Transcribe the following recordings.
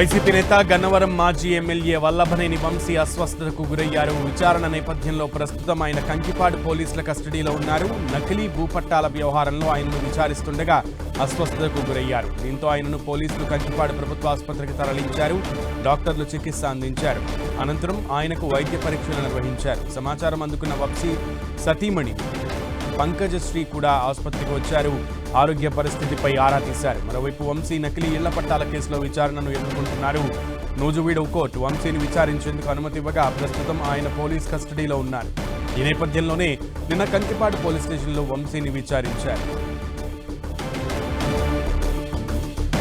YCP నేత గన్నవరం మాజీ MLA Vallabhaneni Vamsi అస్వస్థతకు గురయ్యారు. విచారణ నేపథ్యంలో ప్రస్తుతం ఆయన కంకిపాడు పోలీసుల కస్టడీలో ఉన్నారు. నకిలీ భూపట్టాల వ్యవహారంలో ఆయనను విచారిస్తుండగా అస్వస్థతకు గురయ్యారు. దీంతో ఆయనను పోలీసులు కంకిపాడు ప్రభుత్వ ఆసుపత్రికి తరలించారు. డాక్టర్లు చికిత్స అందించారు. అనంతరం ఆయనకు వైద్య పరీక్షలు నిర్వహించారు. సమాచారం అందుకున్న వంశీ సతీమణి పంకజశ్రీ కూడా ఆసుపత్రికి వచ్చారు. ఆరోగ్య పరిస్థితిపై ఆరా తీశారు. మరోవైపు వంశీ నకిలీ ఇళ్ళ పట్టాల కేసులో విచారణను ఎదుర్కొంటున్నారు నూజువీడు కోర్టు వంశీని విచారించేందుకు అనుమతి ఇవ్వగా ప్రస్తుతం ఆయన పోలీస్ కస్టడీలో ఉన్నారు. ఈ నేపథ్యంలోనే నిన్న కంకిపాడు పోలీస్ స్టేషన్లో వంశీని విచారించారు.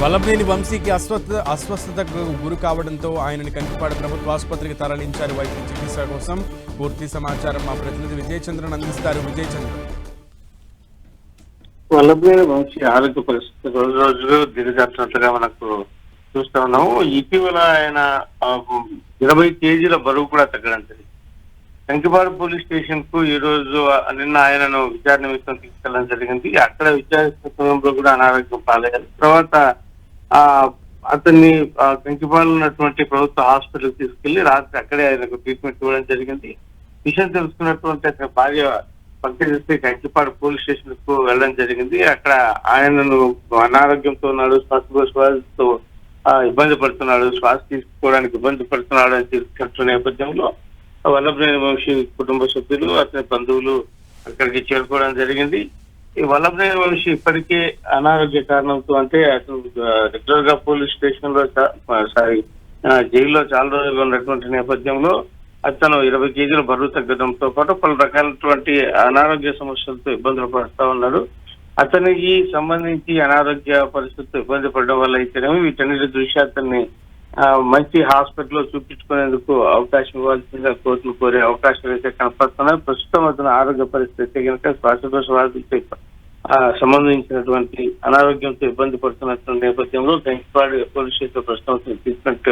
వల్లభనేని వంశీకి అస్వస్థ అస్వస్థతకు గురి కావడంతో ఆయనని కంకిపాడు ప్రభుత్వ ఆసుపత్రికి తరలించారు. వైద్య చికిత్స కోసం పూర్తి సమాచారం మా ప్రతినిధి విజయచంద్రన్ అందిస్తారు. విజయచంద్రన్ చంద్రన్ వంశీ ఆరోగ్య పరిస్థితి రోజు రోజులు దిగజారుతున్నట్లుగా మనకు చూస్తా ఉన్నాము. ఇటీవల ఆయన ఇరవై కేజీల బరువు కూడా తగ్గడం జరిగింది కంకిపాడు పోలీస్ స్టేషన్కు ఈ రోజు నిన్న ఆయనను విచారణ నిమిత్తం తీసుకెళ్ళడం జరిగింది. అక్కడ విచారిస్తున్న సమయంలో కూడా అనారోగ్యం పాలయ్యారు. తర్వాత ఆ అతన్ని ఆ, ఉన్నటువంటి ప్రభుత్వ హాస్పిటల్ తీసుకెళ్ళి రాత్రి అక్కడే ఆయనకు ట్రీట్మెంట్ ఇవ్వడం జరిగింది. విషయం తెలుసుకున్నటువంటి అతని భార్య పంకజశ్రీ కంకిపాడు పోలీస్ స్టేషన్కు వెళ్ళడం జరిగింది. అక్కడ ఆయనను అనారోగ్యంతో ఉన్నాడు శ్వాసకోశ్వాసతో ఇబ్బంది పడుతున్నాడు శ్వాస తీసుకోవడానికి ఇబ్బంది పడుతున్నాడు అని తెలుసుకుంటున్న నేపథ్యంలో వల్లభనేని వంశీ కుటుంబ సభ్యులు అతని బంధువులు అక్కడికి చేరుకోవడం జరిగింది. ఈ వల్లభనేని వంశీ ఇప్పటికే అనారోగ్య కారణంతో అంటే అతను రెగ్యులర్గా పోలీస్ స్టేషన్లో సారీ జైల్లో చాలా రోజులు ఉన్నటువంటి నేపథ్యంలో అతను ఇరవై కేజీల బరువు తగ్గడంతో పాటు పలు రకాలటువంటి అనారోగ్య సమస్యలతో ఇబ్బందులు పడుతూ ఉన్నాడు. అతనికి సంబంధించి అనారోగ్య పరిస్థితితో ఇబ్బంది పడడం వల్ల అయితేనేమి వీటన్నిటి దృష్ట్యా అతన్ని ఆ, మంచి హాస్పిటల్లో చూపించుకునేందుకు అవకాశం ఇవ్వాల్సిందిగా కోర్టులు కోరే అవకాశాలు అయితే కనపడుతున్నాయి. ప్రస్తుతం అతని ఆరోగ్య పరిస్థితి కనుక శ్వాసకోశ వ్యాధులతో ఆ, సంబంధించినటువంటి అనారోగ్యంతో ఇబ్బంది పడుతున్నటువంటి నేపథ్యంలో గంకిపాడు పోలీస్ స్టేషన్ ప్రస్తుతం తీసుకున్నట్టు ట్రీట్మెంట్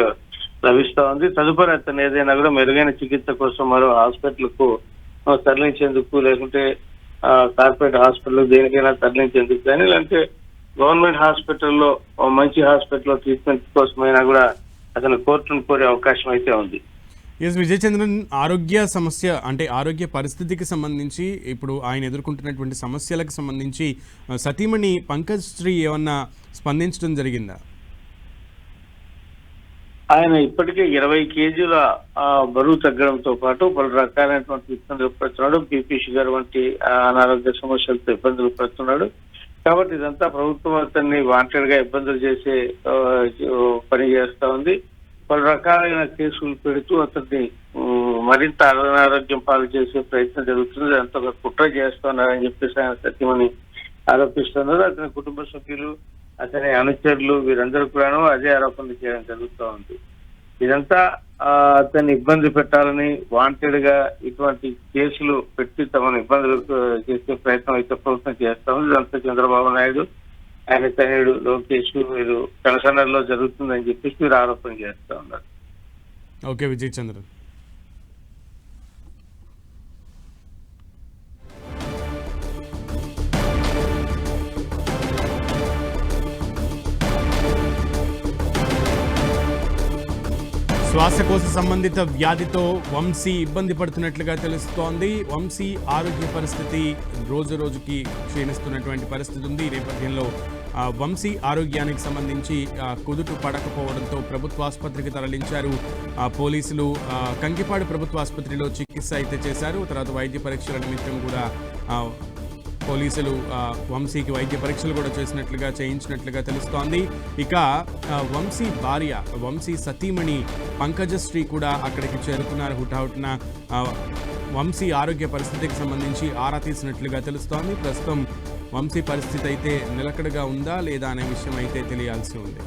లభిస్తా ఉంది తదుపరి అతను ఏదైనా కూడా మెరుగైన చికిత్స కోసం మరో హాస్పిటల్కు తరలించేందుకు లేకుంటే కార్పొరేట్ హాస్పిటల్ దేనికైనా తరలించేందుకు కానీ లేదంటే గవర్నమెంట్ హాస్పిటల్లో మంచి హాస్పిటల్లో ట్రీట్మెంట్ కోసమైనా కూడా అతను కోర్టును కోరే అవకాశం అయితే ఉంది. ఎస్ ఆరోగ్య సమస్య అంటే ఆరోగ్య పరిస్థితికి సంబంధించి ఇప్పుడు ఆయన ఎదుర్కొంటున్నటువంటి సమస్యలకు సంబంధించి సతీమణి పంకజ్ శ్రీ ఏమన్నా స్పందించడం జరిగిందా? ఆయన ఇప్పటికే ఇరవై కేజీల బరువు తగ్గడంతో పాటు పలు రకాలైనటువంటి ఇబ్బందులు పడుతున్నాడు. బీపీ షుగర్ వంటి అనారోగ్య సమస్యలతో ఇబ్బందులు పడుతున్నాడు. కాబట్టి ఇదంతా ప్రభుత్వం అతన్ని వాంటెడ్గా ఇబ్బందులు చేసే పని చేస్తా ఉంది. పలు రకాలైన కేసులు పెడుతూ అతన్ని మరింత అనారోగ్యం పాలు చేసే ప్రయత్నం జరుగుతుంది. అంత కుట్ర చేస్తున్నారని చెప్పేసి ఆయన సత్యమని ఆరోపిస్తున్నారు. అతని కుటుంబ సభ్యులు అతని అనుచరులు వీరందరూ కూడాను అదే ఆరోపణలు చేయడం జరుగుతూ ఉంది. ఇదంతా అతన్ని ఇబ్బంది పెట్టాలని వాంటెడ్గా ఇటువంటి కేసులు పెట్టి తమను ఇబ్బందులు చేసే ప్రయత్నం అయితే ప్రభుత్వం చేస్తా ఉంది. ఇదంతా చంద్రబాబు నాయుడు ఆయన తనయుడు లోకేష్ వీరు కనసనలో జరుగుతుందని చెప్పేసి వీరు ఆరోపణ చేస్తా ఉన్నారు. ఓకే విజయ్ చంద్రన్ శ్వాసకోశ సంబంధిత వ్యాధితో వంశీ ఇబ్బంది పడుతున్నట్లుగా తెలుస్తోంది. వంశీ ఆరోగ్య పరిస్థితి రోజు రోజుకి క్షీణిస్తున్నటువంటి పరిస్థితి ఉంది. ఈ నేపథ్యంలో వంశీ ఆరోగ్యానికి సంబంధించి ఆ, కుదుట పడకపోవడంతో ప్రభుత్వ ఆసుపత్రికి తరలించారు. పోలీసులు కంకిపాడు ప్రభుత్వ ఆసుపత్రిలో చికిత్స అయితే చేశారు. తర్వాత వైద్య పరీక్షల నిమిత్తం కూడా పోలీసులు వంశీకి వైద్య పరీక్షలు కూడా చేసినట్లుగా చేయించినట్లుగా తెలుస్తోంది. ఇక వంశీ భార్య వంశీ సతీమణి పంకజశ్రీ కూడా అక్కడికి చేరుకున్నారు హుటాహుటిన వంశీ ఆరోగ్య పరిస్థితికి సంబంధించి ఆరా తీసినట్లుగా తెలుస్తోంది. ప్రస్తుతం వంశీ పరిస్థితి అయితే నిలకడగా ఉందా లేదా అనే విషయం అయితే తెలియాల్సి ఉంది.